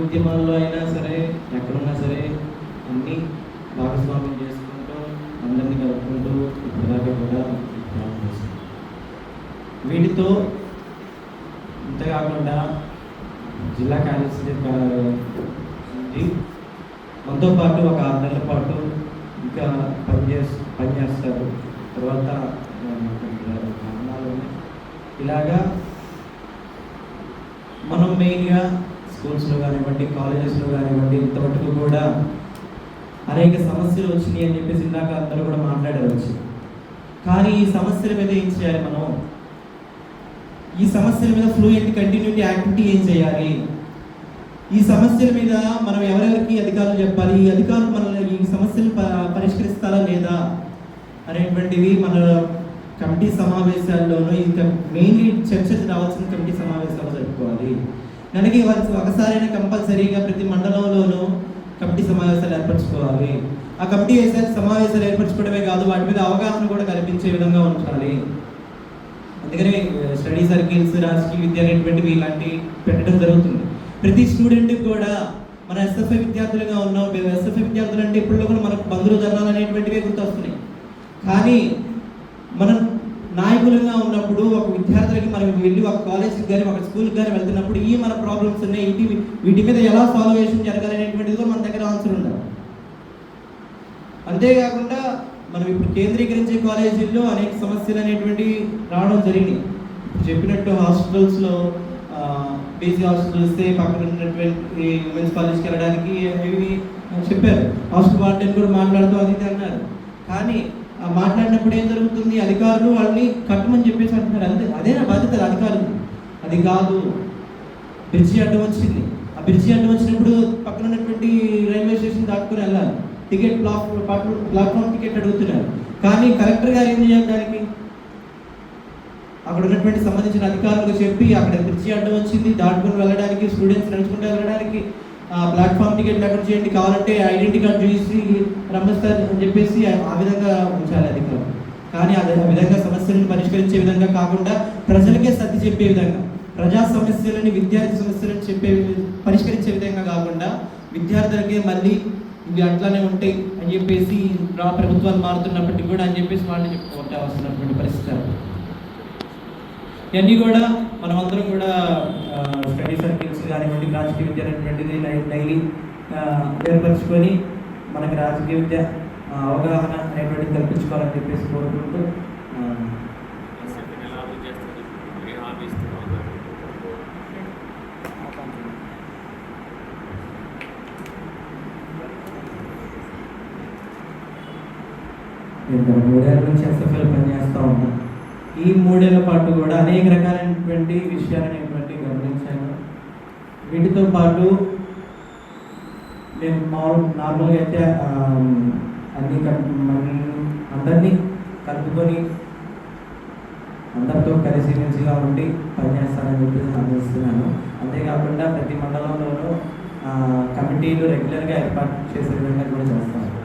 ఉద్యమాల్లో అయినా సరే ఎక్కడున్నా సరే అన్నీ భాగస్వామ్యం చేసుకుంటూ అందరినీ కలుపుకుంటూ ఇప్పటిదాకా కూడా వీటితో ఇంతకాకుండా జిల్లా కార్యదర్శి ఉంది. మనతో పాటు ఒక ఆరు నెలల పాటు ఇంకా పనిచేసి పనిచేస్తారు తర్వాత కారణాలు ఇలాగా మనం మెయిన్గా స్కూల్స్లో కానివ్వండి కాలేజెస్లో కానివ్వండి ఇంతవరకు కూడా అనేక సమస్యలు వచ్చినాయి అని చెప్పేసి ఇందాక అందరూ కూడా మాట్లాడవచ్చు. కానీ ఈ సమస్యల మీద ఏం చేయాలి మనం? ఈ సమస్యల మీద ఫ్లూయెంట్ కంటిన్యూటీ యాక్టివిటీ ఏం చేయాలి? ఈ సమస్యల మీద మనం ఎవరెవరికి అధికారులు చెప్పాలి? ఈ అధికారులు మనల్ని ఈ సమస్యలు పరిష్కరిస్తారా లేదా? అనేటువంటివి మన కమిటీ సమావేశాల్లోనూ ఇంకా మెయిన్లీ చర్చకు రావాల్సిన కమిటీ సమావేశాలు జరుపుకోవాలి. దానికి వాళ్ళకి ఒకసారైనా కంపల్సరీగా ప్రతి మండలంలోనూ కమిటీ సమావేశాలు ఏర్పరచుకోవాలి ఆ కమిటీ వేసే- సమావేశాలు ఏర్పరచుకోవడమే కాదు వాటి మీద అవగాహన కూడా కల్పించే విధంగా ఉంచాలి అందుకని స్టడీ సర్కిల్స్ రాజకీయ విద్య అనేటువంటివి ఇలాంటి పెట్టడం జరుగుతుంది ప్రతి స్టూడెంట్ కూడా మన ఎస్ఎఫ్ఐ విద్యార్థులుగా ఉన్నాం ఎస్ఎఫ్ఐ విద్యార్థులు అంటే ఇప్పుడు కూడా మనకు బంధువులు ధర్నాలు అనేటువంటివే గుర్తొస్తున్నాయి కానీ మనం నాయకులుగా ఉన్నప్పుడు ఒక విద్యార్థులకి మనం వెళ్ళి ఒక కాలేజ్కి కానీ ఒక స్కూల్కి కానీ వెళ్తున్నప్పుడు ఈ మన ప్రాబ్లమ్స్ ఉన్నాయి వీటి వీటి మీద ఎలా సాల్వేషన్ జరగాలనేటువంటిది కూడా మన దగ్గర ఆన్సర్ ఉండాలి. అంతేకాకుండా మనం ఇప్పుడు కేంద్రీకరించే కాలేజీల్లో అనేక సమస్యలు అనేటువంటివి రావడం జరిగినాయి చెప్పినట్టు హాస్టల్స్లో బీసీ హాస్పిటల్స్ పక్కన ఉన్నటువంటి ఉమెన్స్ కాలేజ్కి వెళ్ళడానికి ఇవి చెప్పారు. హాస్టల్ వార్డెన్ కూడా మాట్లాడుతూ అది అన్నారు. కానీ మాట్లాడినప్పుడు ఏం జరుగుతుంది? అధికారులు వాళ్ళని కట్టమని చెప్పేసి అంటున్నారు. అంతే అదే నా బాధ్యత అధికారులు. అది కాదు. బ్రిడ్జి అడ్డం వచ్చింది. ఆ బ్రిడ్జి అడ్డం వచ్చినప్పుడు పక్కన ఉన్నటువంటి రైల్వే స్టేషన్ దాటుకుని వెళ్ళాలి. టికెట్ ప్లాట్ ప్లాట్ఫామ్ టికెట్ అడుగుతున్నారు. కానీ కలెక్టర్ గారు ఏం చేయాలి దానికి? అక్కడ ఉన్నటువంటి సంబంధించిన అధికారులకు చెప్పి అక్కడ బ్రిడ్జి అడ్డం వచ్చింది. దాటుకుని వెళ్ళడానికి స్టూడెంట్స్ నడుచుకుంటూ వెళ్ళడానికి ఆ ప్లాట్ఫామ్ టికెట్ అక్కడ చేయండి. కావాలంటే ఐడెంటిటీ కార్డు చూసి రమ్మస్తారు అని చెప్పేసి ఆ విధంగా కానీ అదే ఆ విధంగా సమస్యలను పరిష్కరించే విధంగా కాకుండా ప్రజలకే సర్ది చెప్పే విధంగా ప్రజా సమస్యలని విద్యార్థి సమస్యలను చెప్పే పరిష్కరించే విధంగా కాకుండా విద్యార్థులకే మళ్ళీ ఇవి అట్లానే ఉంటాయి అని చెప్పేసి రా ప్రభుత్వాలు మారుతున్నప్పటికీ కూడా అని చెప్పేసి వాళ్ళని చెప్పుకుంటే వస్తున్నటువంటి పరిస్థితి ఇవన్నీ కూడా మనమందరం కూడా స్టడీ సర్కిల్స్ కానివ్వండి రాజకీయ విద్య అనేటువంటిది డైలీ ఏర్పరచుకొని మనకి రాజకీయ విద్య అవగాహన అనేటువంటిది కల్పించుకోవాలని చెప్పేసి కోరుకుంటూ నేను గత మూడేళ్ళ నుంచి ఎస్ఎఫ్ఎల్ పనిచేస్తూ ఉన్నాను ఈ మూడేళ్ళ పాటు కూడా అనేక రకాలైనటువంటి విషయాలు అనేటువంటి గమనించాను. వీటితో పాటు నేను మామూలు నార్మల్గా అయితే అన్ని కలుపు అందరినీ కలుపుకొని అందరితో కలిసి మెలిసిగా ఉండి పనిచేస్తానని చెప్పి ఆలోచిస్తున్నాను అంతేకాకుండా ప్రతి మండలంలోనూ కమిటీలు రెగ్యులర్గా ఏర్పాటు చేసే విధంగా కూడా చేస్తాను